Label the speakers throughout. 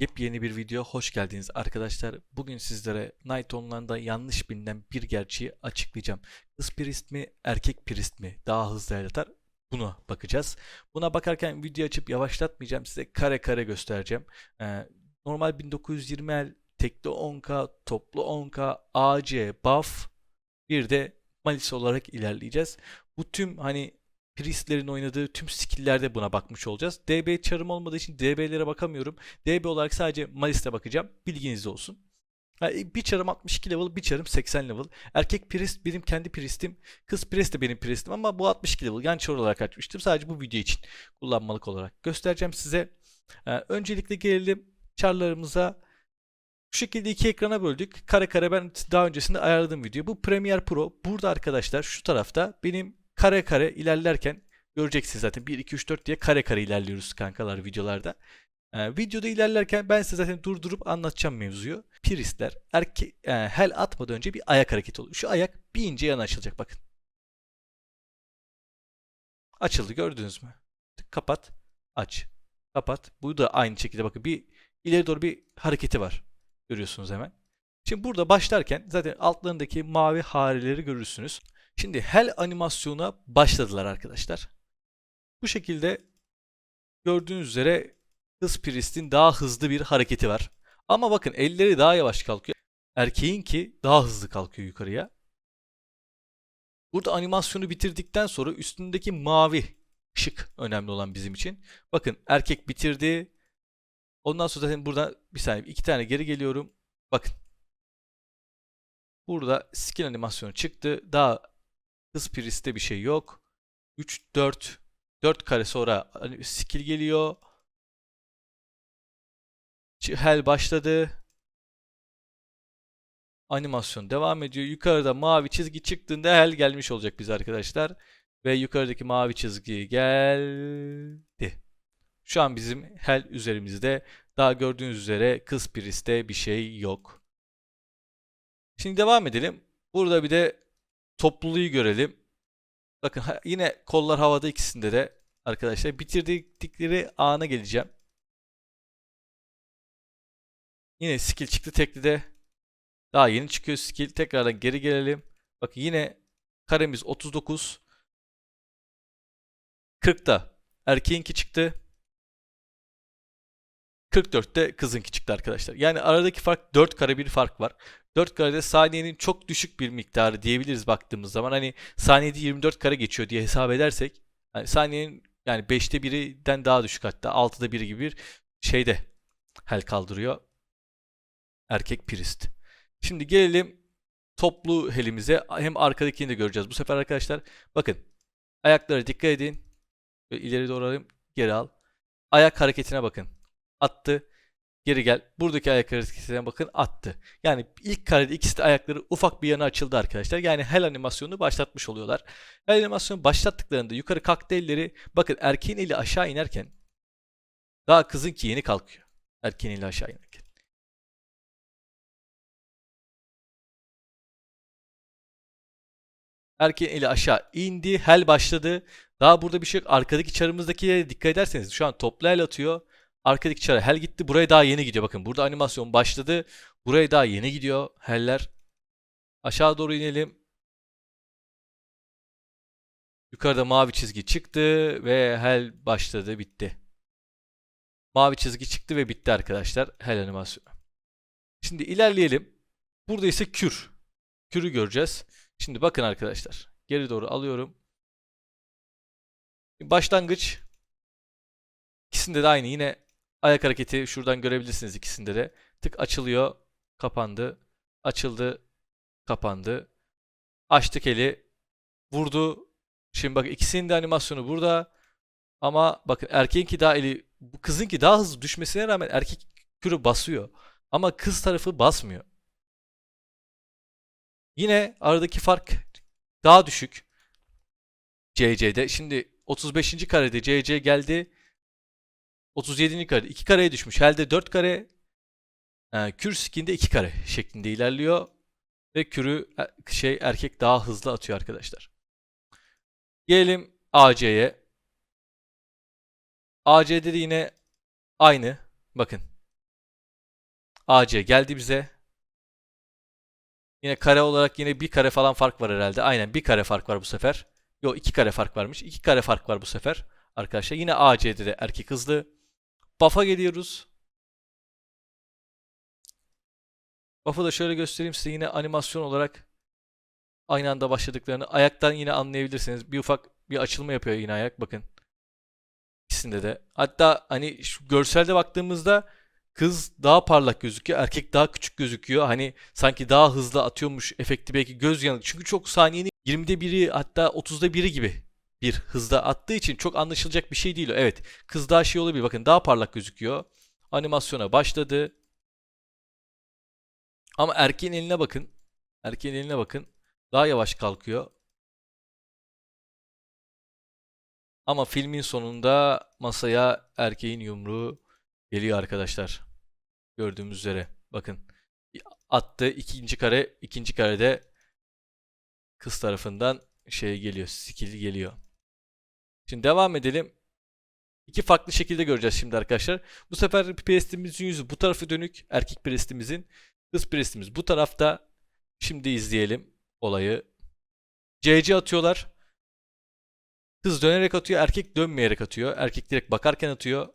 Speaker 1: Yepyeni bir video hoş geldiniz arkadaşlar. Bugün sizlere Night Online'da yanlış bilinen bir gerçeği açıklayacağım. Kız priest mi, erkek priest mi daha hızlı el atar? Buna bakacağız. Buna bakarken video açıp yavaşlatmayacağım. Size kare kare göstereceğim. Ee, normal 1920 el, tekli 10k, toplu 10k, AC, buff, bir de Malis olarak ilerleyeceğiz. Bu tüm hani Priest'lerin oynadığı tüm skill'lerde buna bakmış olacağız. DB çarım olmadığı için DB'lere bakamıyorum. DB olarak sadece Malis'te bakacağım. Bilginiz olsun. Ha, Bir çarım 62 level, bir çarım 80 level. Erkek priest benim kendi priestim. Kız priest de benim priestim ama bu 62 level. Yani çar olarak açmıştım. Sadece bu video için kullanmalık olarak göstereceğim size. Öncelikle gelelim çarlarımıza. Bu şekilde iki ekrana böldük. Kare kare ben daha öncesinde ayarladığım video. Bu Premiere Pro. Burada arkadaşlar şu tarafta benim kare kare ilerlerken göreceksiniz zaten 1 2 3 4 diye kare kare ilerliyoruz kankalar videolarda. Ee, videoda ilerlerken ben size zaten durdurup anlatacağım mevzuyu. Priestler erke e, hel atmadan önce bir ayak hareketi oluyor. Şu ayak bir ince yana açılacak bakın. Açıldı gördünüz mü? Tık, Kapat, aç. Kapat. Bu da aynı şekilde bakın bir ileri doğru bir hareketi var. Görüyorsunuz hemen. Şimdi burada başlarken zaten altlarındaki mavi hareleri görürsünüz. Şimdi hel animasyona başladılar arkadaşlar. Bu şekilde gördüğünüz üzere kız Priest'in daha hızlı bir hareketi var. Ama bakın elleri daha yavaş kalkıyor. Erkeğinki daha hızlı kalkıyor yukarıya. Burada animasyonu bitirdikten sonra üstündeki mavi ışık önemli olan bizim için. Bakın erkek bitirdi. Ondan sonra zaten burada bir saniye iki tane geri geliyorum. Bakın. Burada skill animasyonu çıktı. Daha Hız Priest'te bir şey yok. 3 4 4 kare sonra hani skill geliyor. Hel başladı. Animasyon devam ediyor. Yukarıda mavi çizgi çıktığında Hel gelmiş olacak bize arkadaşlar. Ve yukarıdaki mavi çizgi geldi. Şu an bizim Hel üzerimizde. Daha gördüğünüz üzere kız Priest'te bir şey yok. Şimdi devam edelim. Burada bir de topluluğu görelim. Bakın yine kollar havada ikisinde de arkadaşlar bitirdikleri ana geleceğim. Yine skill çıktı tekli de. Daha yeni çıkıyor skill. Tekrardan geri gelelim. Bakın yine karemiz 39. 40'ta erkeğinki çıktı. 44'te kızınki çıktı arkadaşlar. Yani aradaki fark 4 kare bir fark var. 4 karede saniyenin çok düşük bir miktarı diyebiliriz baktığımız zaman. Hani saniyede 24 kare geçiyor diye hesap edersek hani saniyenin yani 5'te birinden daha düşük hatta 6'da biri gibi bir şeyde hel kaldırıyor. Erkek priest. Şimdi gelelim toplu helimize. Hem arkadakini de göreceğiz. Bu sefer arkadaşlar bakın ayaklara dikkat edin. Böyle ileri doğru alayım. Geri al. Ayak hareketine bakın. Attı. Geri gel. Buradaki ayak hareketine bakın attı. Yani ilk karede ikisi de ayakları ufak bir yana açıldı arkadaşlar. Yani hel animasyonunu başlatmış oluyorlar. Hel animasyonu başlattıklarında yukarı kalktı elleri. Bakın erkeğin eli aşağı inerken daha kızın ki yeni kalkıyor. Erkeğin eli aşağı inerken. Erkeğin eli aşağı indi. Hel başladı. Daha burada bir şey yok. Arkadaki çarımızdaki dikkat ederseniz şu an toplu el atıyor. Arkadaki çara hel gitti. Buraya daha yeni gidiyor. Bakın burada animasyon başladı. Buraya daha yeni gidiyor heller. Aşağı doğru inelim. Yukarıda mavi çizgi çıktı ve hel başladı bitti. Mavi çizgi çıktı ve bitti arkadaşlar hel animasyonu. Şimdi ilerleyelim. Burada ise kür. Kürü göreceğiz. Şimdi bakın arkadaşlar. Geri doğru alıyorum. Başlangıç. İkisinde de aynı. Yine ayak hareketi şuradan görebilirsiniz ikisinde de. Tık açılıyor, kapandı. Açıldı, kapandı. Açtık eli. Vurdu. Şimdi bak ikisinin de animasyonu burada. Ama bakın erkeğinki daha eli bu kızınki daha hızlı düşmesine rağmen erkek kürü basıyor. Ama kız tarafı basmıyor. Yine aradaki fark daha düşük. CC'de. Şimdi 35. karede CC geldi. 37. kare 2 kareye düşmüş. Helde 4 kare. E, kür skinde 2 kare şeklinde ilerliyor. Ve kürü e, şey erkek daha hızlı atıyor arkadaşlar. Gelelim AC'ye. AC'de de yine aynı. Bakın. AC geldi bize. Yine kare olarak yine bir kare falan fark var herhalde. Aynen bir kare fark var bu sefer. Yok iki kare fark varmış. İki kare fark var bu sefer. Arkadaşlar yine AC'de de erkek hızlı. Buff'a geliyoruz. Buff'ı da şöyle göstereyim size yine animasyon olarak aynı anda başladıklarını. Ayaktan yine anlayabilirsiniz. Bir ufak bir açılma yapıyor yine ayak. Bakın. İkisinde de. Hatta hani şu görselde baktığımızda kız daha parlak gözüküyor. Erkek daha küçük gözüküyor. Hani sanki daha hızlı atıyormuş efekti belki göz yanık. Çünkü çok saniyenin 20'de biri hatta 30'da biri gibi bir hızda attığı için çok anlaşılacak bir şey değil. Evet kız daha şey olabilir. Bakın daha parlak gözüküyor. Animasyona başladı. Ama erkeğin eline bakın. Erkeğin eline bakın. Daha yavaş kalkıyor. Ama filmin sonunda masaya erkeğin yumruğu geliyor arkadaşlar. Gördüğümüz üzere. Bakın. Attı ikinci kare. ikinci karede kız tarafından şey geliyor. Skill geliyor. Şimdi devam edelim. İki farklı şekilde göreceğiz şimdi arkadaşlar. Bu sefer prestimizin yüzü bu tarafa dönük. Erkek prestimizin. Kız prestimiz bu tarafta. Şimdi izleyelim olayı. CC atıyorlar. Kız dönerek atıyor. Erkek dönmeyerek atıyor. Erkek direkt bakarken atıyor.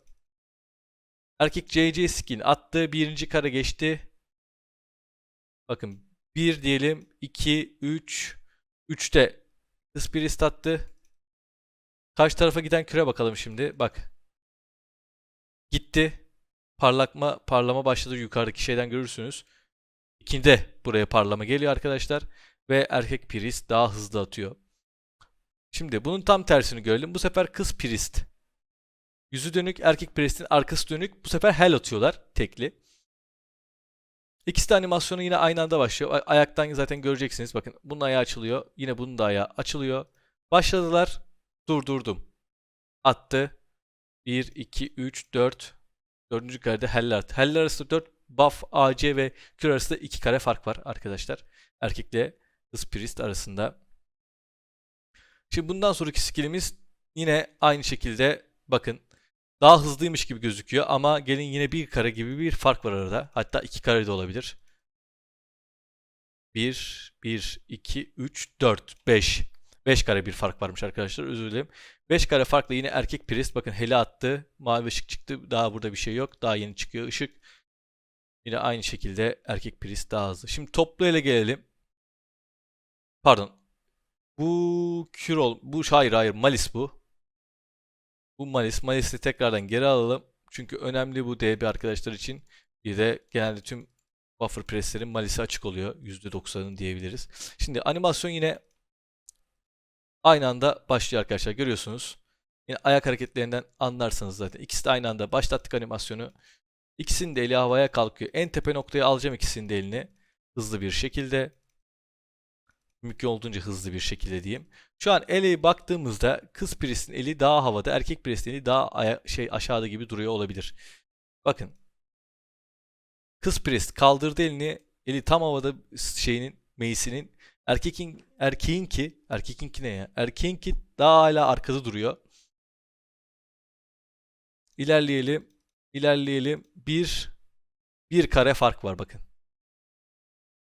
Speaker 1: Erkek CC skin attı. Birinci kare geçti. Bakın 1 diyelim. 2, 3. 3'te kız priest attı. Karşı tarafa giden küre bakalım şimdi. Bak. Gitti. Parlakma, parlama başladı yukarıdaki şeyden görürsünüz. İkinde buraya parlama geliyor arkadaşlar. Ve erkek priest daha hızlı atıyor. Şimdi bunun tam tersini görelim. Bu sefer kız priest. Yüzü dönük erkek priest'in arkası dönük. Bu sefer hell atıyorlar tekli. İkisi de animasyonu yine aynı anda başlıyor. Ayaktan zaten göreceksiniz. Bakın bunun ayağı açılıyor. Yine bunun da ayağı açılıyor. Başladılar. Durdurdum. Attı. 1, 2, 3, 4. Dördüncü karede heller attı. Heller arasında 4 buff, AC ve kür arasında 2 kare fark var arkadaşlar. Erkekle kız priest arasında. Şimdi bundan sonraki skillimiz yine aynı şekilde bakın daha hızlıymış gibi gözüküyor ama gelin yine bir kare gibi bir fark var arada. Hatta iki kare de olabilir. 1, 1, 2, 3, 4, 5. 5 kare bir fark varmış arkadaşlar. Özür dilerim. 5 kare farkla yine erkek priest. Bakın hele attı. Mavi ışık çıktı. Daha burada bir şey yok. Daha yeni çıkıyor ışık. Yine aynı şekilde erkek priest daha hızlı. Şimdi toplu ele gelelim. Pardon. Bu Kürol. Bu hayır hayır Malis bu. Bu Malis. Malis'i tekrardan geri alalım. Çünkü önemli bu DB arkadaşlar için. Bir de genelde tüm buffer press'lerin Malis'i açık oluyor. %90'ın diyebiliriz. Şimdi animasyon yine aynı anda başlıyor arkadaşlar. Görüyorsunuz. Yine ayak hareketlerinden anlarsınız zaten. İkisi de aynı anda başlattık animasyonu. İkisinin de eli havaya kalkıyor. En tepe noktaya alacağım ikisinin de elini. Hızlı bir şekilde mümkün olduğunca hızlı bir şekilde diyeyim. Şu an ele baktığımızda kız piristin eli daha havada, erkek piristin eli daha şey aşağıda gibi duruyor olabilir. Bakın. Kız pirist kaldırdı elini, eli tam havada şeyinin, meysinin. Erkekin erkeğin ki, erkekin ki ne ya? Erkeğin ki daha hala arkada duruyor. İlerleyelim. İlerleyelim. Bir bir kare fark var bakın.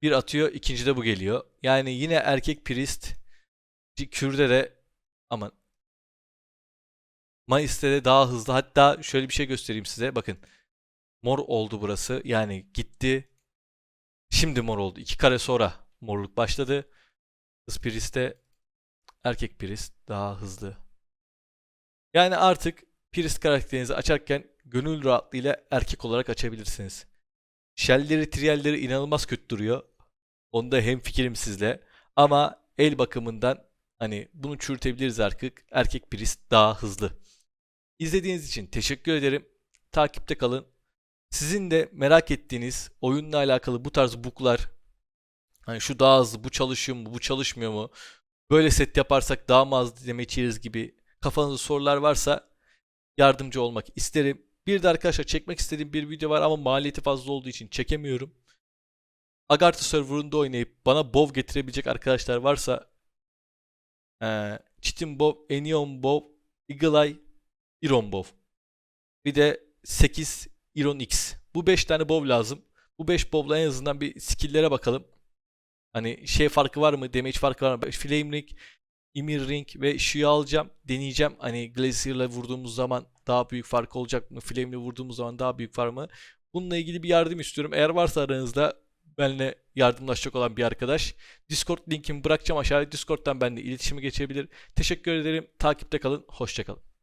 Speaker 1: Bir atıyor, ikincide bu geliyor. Yani yine erkek priest Kürde de aman Mayıs'ta de daha hızlı. Hatta şöyle bir şey göstereyim size. Bakın. Mor oldu burası. Yani gitti. Şimdi mor oldu. İki kare sonra morluk başladı. Kız Priest'te erkek Priest daha hızlı. Yani artık Priest karakterinizi açarken gönül rahatlığıyla erkek olarak açabilirsiniz. Shell'leri, triyelleri inanılmaz kötü duruyor. Onda hem fikrim sizle. Ama el bakımından hani bunu çürütebiliriz artık. Erkek priest daha hızlı. İzlediğiniz için teşekkür ederim. Takipte kalın. Sizin de merak ettiğiniz oyunla alakalı bu tarz bug'lar hani şu daha hızlı, bu çalışıyor mu, bu çalışmıyor mu? Böyle set yaparsak daha mı az dinleme içeriz gibi kafanızda sorular varsa yardımcı olmak isterim. Bir de arkadaşlar çekmek istediğim bir video var ama maliyeti fazla olduğu için çekemiyorum. Agartha serverında oynayıp bana bov getirebilecek arkadaşlar varsa ee, Chitin Bov, Enion Bov, Eagle Eye, Iron Bov. Bir de 8 Iron X. Bu 5 tane bov lazım. Bu 5 bobla en azından bir skill'lere bakalım. Hani şey farkı var mı? Damage farkı var mı? Flame Ring, Emir Ring ve Shia alacağım. Deneyeceğim. Hani Glacier'la vurduğumuz zaman daha büyük fark olacak mı? Flame'le vurduğumuz zaman daha büyük var mı? Bununla ilgili bir yardım istiyorum. Eğer varsa aranızda benimle yardımlaşacak olan bir arkadaş. Discord linkimi bırakacağım aşağıya. Discord'dan benimle iletişime geçebilir. Teşekkür ederim. Takipte kalın. Hoşçakalın.